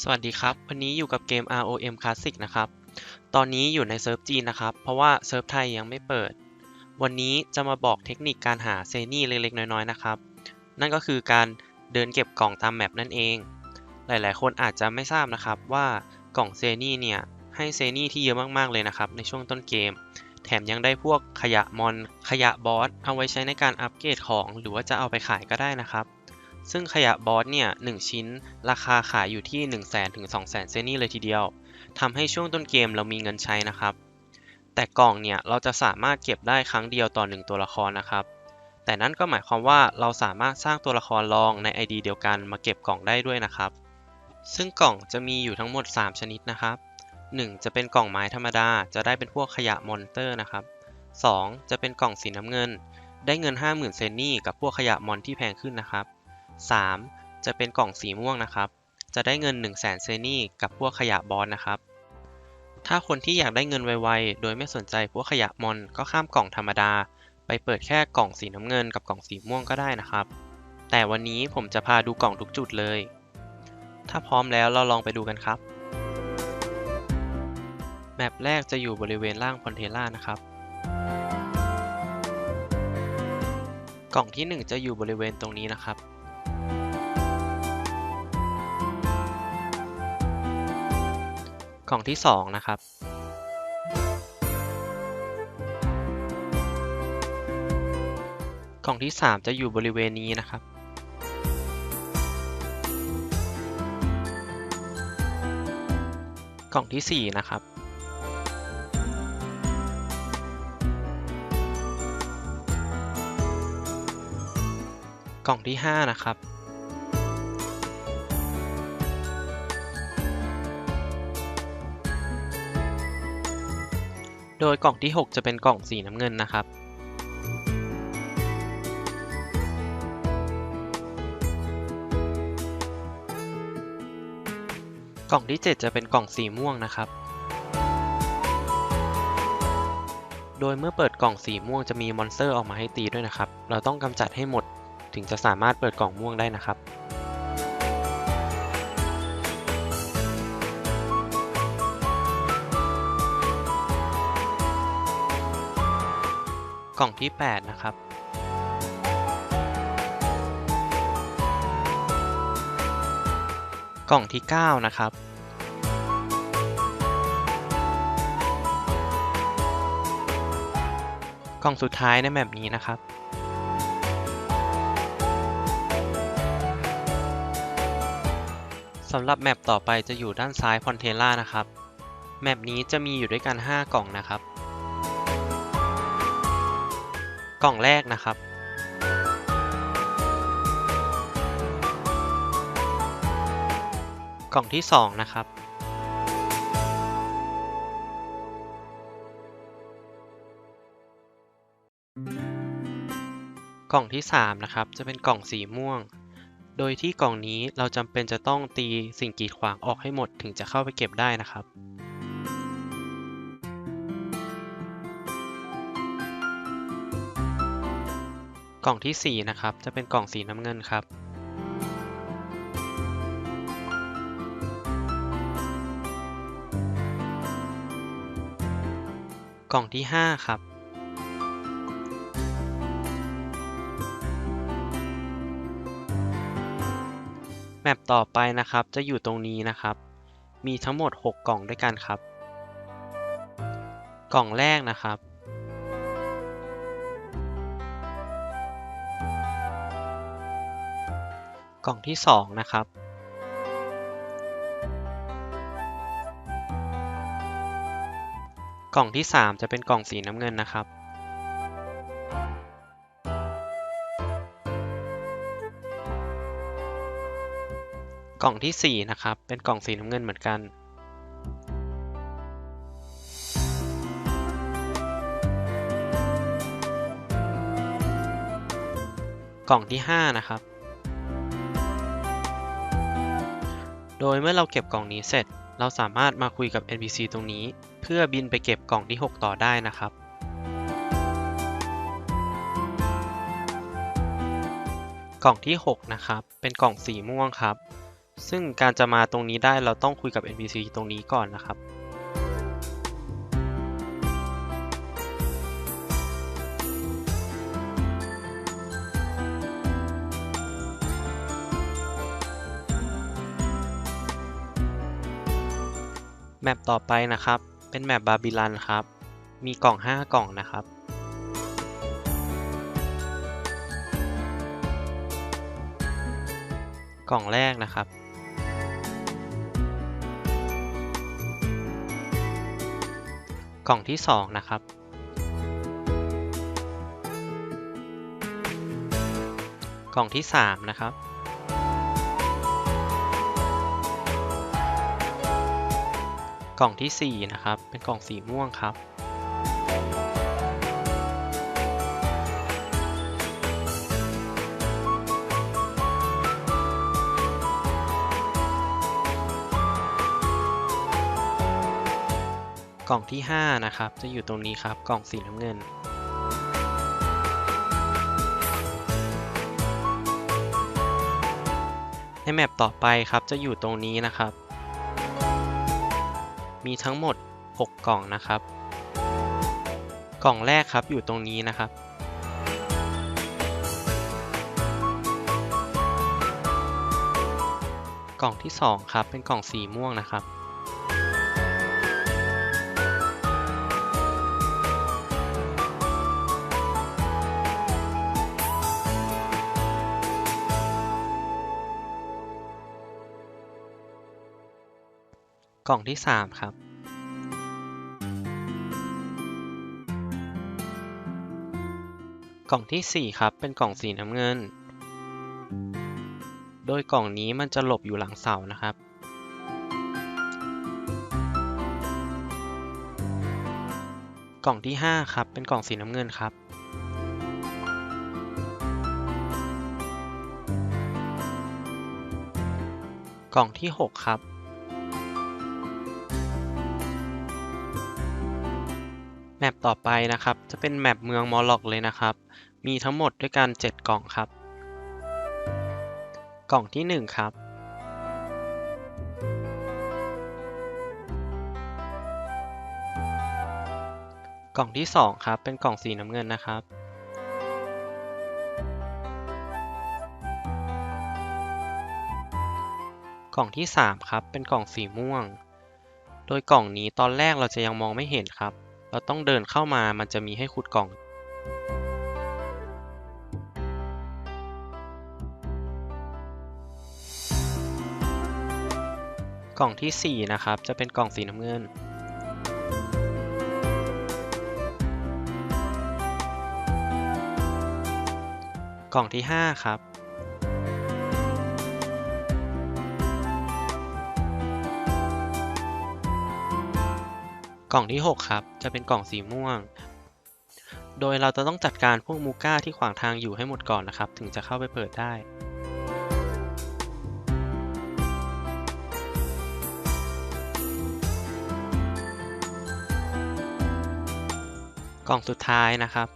สวัสดีครับ วันนี้อยู่กับเกม ROM Classic นะครับ ตอนนี้อยู่ในเซิร์ฟจีนนะครับ เพราะว่าเซิร์ฟไทยยังไม่เปิด วันนี้จะมาบอกเทคนิคการหาเซนี่เล็กๆ น้อยๆ นะครับ นั่นก็คือการเดินเก็บกล่องตามแมปนั่นเอง หลายๆ คนอาจจะไม่ทราบนะครับว่ากล่องเซนี่เนี่ย ให้เซนี่ที่เยอะมากๆ เลยนะครับ ในช่วงต้นเกม แถมยังได้พวกขยะมอน ขยะบอส เอาไว้ใช้ในการอัปเกรดของ หรือว่าจะเอาไปขายก็ได้นะครับ ซึ่งขยะบอสเนี่ย1ชิ้น ราคาขายอยู่ที่ 1 0 0 0 0 0ถึง2 0 0 0 0 0 เซนี่เลยทีเดียวทำให้ช่วงต้นเกมเรามีเงินใช้นะครับ แต่กล่องเนี่ยเราจะสามารถเก็บได้ครั้งเดียวต่อ 1 ตัวละครนะครับ แต่นั่นก็หมายความว่าเราสามารถสร้างตัวละครรองใน ID เดียวกันมาเก็บกล่องได้ด้วยนะครับ ซึ่งกล่องจะมีอยู่ทั้งหมด 3 ชนิดนะครับ 1 จะเป็นกล่องไม้ธรรมดา จะได้เป็นพวกขยะมอนเตอร์นะครับ 2 จะเป็นกล่องสีน้ำเงิน ได้เงิน 50,000 เซนนี่กับพวกขยะมอนที่แพงขึ้นนะครับ 3. จะเป็นกล่องสีม่วงนะครับ จะได้เงิน 1 0 0 0 0แสนเซนี่กับพวกขยะบอสนะครับ ถ้าคนที่อยากได้เงินไวๆ โดยไม่สนใจพวกขยะมอนก็ข้ามกล่องธรรมดา ไปเปิดแค่กล่องสีน้ำเงินกับกล่องสีม่วงก็ได้นะครับ แต่วันนี้ผมจะพาดูกล่องทุกจุดเลย ถ้าพร้อมแล้วเราลองไปดูกันครับ แมปแรกจะอยู่บริเวณล่างพอนเทล่านะครับกล่องที่ 1 จะอยู่บริเวณตรงนี้นะครับ ล่องที่2นะครับ กล่องที่3จะอยู่บริเวณนี้นะครับ กล่องที่4นะครับ กล่องที่5นะครับ โดยกล่องที่ 6 จะเป็นกล่องสีน้ำเงินนะครับ กล่องที่ 7 จะเป็นกล่องสีม่วงนะครับ โดยเมื่อเปิดกล่องสีม่วงจะมีมอนสเตอร์ออกมาให้ตีด้วยนะครับ เราต้องกำจัดให้หมดถึงจะสามารถเปิดกล่องม่วงได้นะครับ กล่องที่ 8 นะครับกล่องที่ 9 นะครับ กล่องสุดท้ายในแบบนี้นะครับ สำหรับแมปต่อไปจะอยู่ด้านซ้ายพอนเทล่านะครับ แมปนี้จะมีอยู่ด้วยกัน 5 กล่องนะครับ กล่องแรกนะครับ กล่องที่2นะครับ กล่องที่3นะครับ จะเป็นกล่องสีม่วง โดยที่กล่องนี้เราจำเป็นจะต้องตีสิ่งกีดขวางออกให้หมดถึงจะเข้าไปเก็บได้นะครับ กล่องที่ 4 นะครับ จะเป็นกล่องสีน้ำเงินครับ กล่องที่ 5 ครับ แมปต่อไปนะครับ จะอยู่ตรงนี้นะครับ มีทั้งหมด 6 กล่องด้วยกันครับ กล่องแรกนะครับ กล่องที่2นะครับ กล่องที่3จะเป็นกล่องสีน้ำเงินนะครับ กล่องที่4นะครับ เป็นกล่องสีน้ำเงินเหมือนกันกล่องที่ 5 นะครับ โดยเมื่อเราเก็บกล่องนี้เสร็จ เราสามารถมาคุยกับ NPC ตรงนี้ เพื่อบินไปเก็บกล่องที่ 6 ต่อได้นะครับ กล่องที่ 6 นะครับ เป็นกล่องสีม่วงครับ ซึ่งการจะมาตรงนี้ได้เราต้องคุยกับ NPC ตรงนี้ก่อนนะครับ แมปต่อไปนะครับ เป็นแมปบาบิลันครับ มีกล่อง 5 กล่องนะครับ กล่องแรกนะครับ กล่องที่ 2 นะครับ กล่องที่ 3 นะครับ ล่องที่ 4 นะครับ เป็นกล่องสีม่วงครับ กล่องที่ 5 นะครับ จะอยู่ตรงนี้ครับ กล่องสีน้ำเงินในแมปต่อไปครับจะอยู่ตรงนี้นะครับ มีทั้งหมด 6 กล่องนะครับ กล่องแรกครับอยู่ตรงนี้นะครับ กล่องที่ 2 ครับเป็นกล่องสีม่วงนะครับ กล่องที่3ครับกล่องทีสี่4ครับเป็นกล่องสีน้ำเงิน โดยกล่องนี้มันจะหลบอยู่หลังเสานะครับกล่องที่ 5 ครับ เป็นกล่องสีน้ำเงินครับ กล่องที่ 6 ครับ แมปต่อไปนะครับ จะเป็นแมปเมืองมอลล็อกเลยนะครับ มีทั้งหมดด้วยกัน 7 กล่องครับ กล่องที่ 1 ครับ กล่องที่ 2 ครับ เป็นกล่องสีน้ำเงินนะครับ กล่องที่ 3 ครับ เป็นกล่องสีม่วง โดยกล่องนี้ตอนแรกเราจะยังมองไม่เห็นครับ เราต้องเดินเข้ามามันจะมีให้ขุดกล่องกล่องที่ 4 นะครับ จะเป็นกล่องสีน้ำเงิน กล่องที่ 5 ครับ กล่องที่ 6 ครับ จะเป็นกล่องสีม่วง โดยเราจะต้องจัดการพวกมูก้าที่ขวางทางอยู่ให้หมดก่อนนะครับ ถึงจะเข้าไปเปิดได้กล่องสุดท้ายนะครับ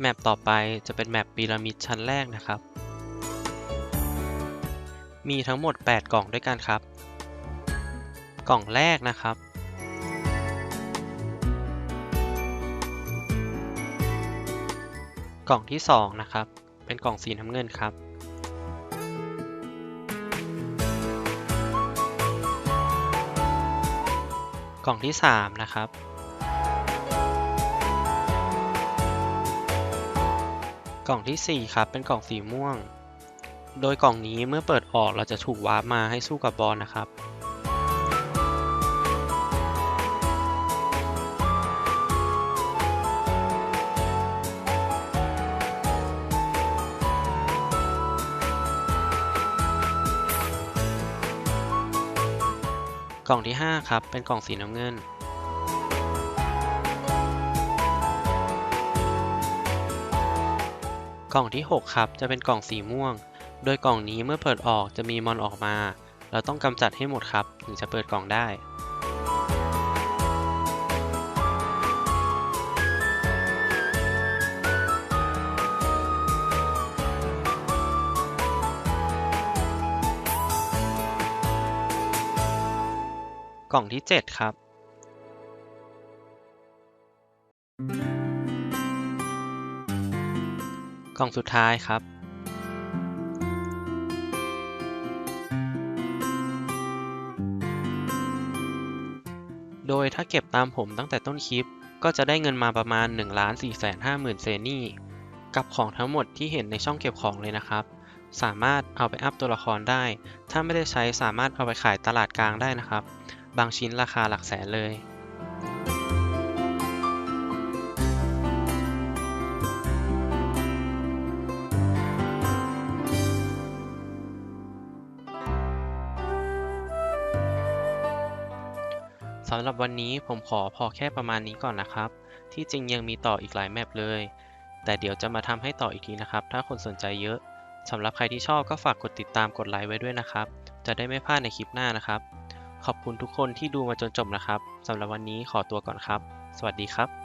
แมปต่อไปจะเป็นแมปพีระมิดชั้นแรกนะครับ มีทั้งหมด 8 กล่องด้วยกันครับ กล่องแรกนะครับ กล่องที่ 2 นะครับ เป็นกล่องสีน้ำเงินครับ กล่องที่ 3 นะครับ กล่องที่ 4 ครับ เป็นกล่องสีม่วง โดยกล่องนี้เมื่อเปิดออกเราจะถูกวาร์ปมาให้สู้กับบอลนะครับ กล่องที่ 5 ครับ เป็นกล่องสีน้ำเงินกล่องที่ 6 ครับ จะเป็นกล่องสีม่วง โดยกล่องนี้เมื่อเปิดออกจะมีมอนออกมา เราต้องกำจัดให้หมดครับ ถึงจะเปิดกล่องได้กล่องที่ 7 ครับ กล่องสุดท้ายครับ ยถ้าเก็บตามผมตั้งแต่ต้นคลิป ก็จะได้เงินมาประมาณ 1 4 5 0 0 0 0 เซนี่ กับของทั้งหมดที่เห็นในช่องเก็บของเลยนะครับ สามารถเอาไปอัพตัวละครได้ ถ้าไม่ได้ใช้สามารถเอาไปขายตลาดกลางได้นะครับ บางชิ้นราคาหลักแสนเลยำหรับวันนี้ผมขอพอแค่ประมาณนี้ก่อนนะครับ ที่จริงยังมีต่ออีกหลายแมปเลย แต่เดี๋ยวจะมาทำให้ต่ออีกทีนะครับ ถ้าคนสนใจเยอะสำหรับใครที่ชอบก็ฝากกดติดตามกดไลค์ไว้ด้วยนะครับ จะได้ไม่พลาดในคลิปหน้านะครับ ขอบคุณทุกคนที่ดูมาจนจบนะครับสำหรับวันนี้ขอตัวก่อนครับ สวัสดีครับ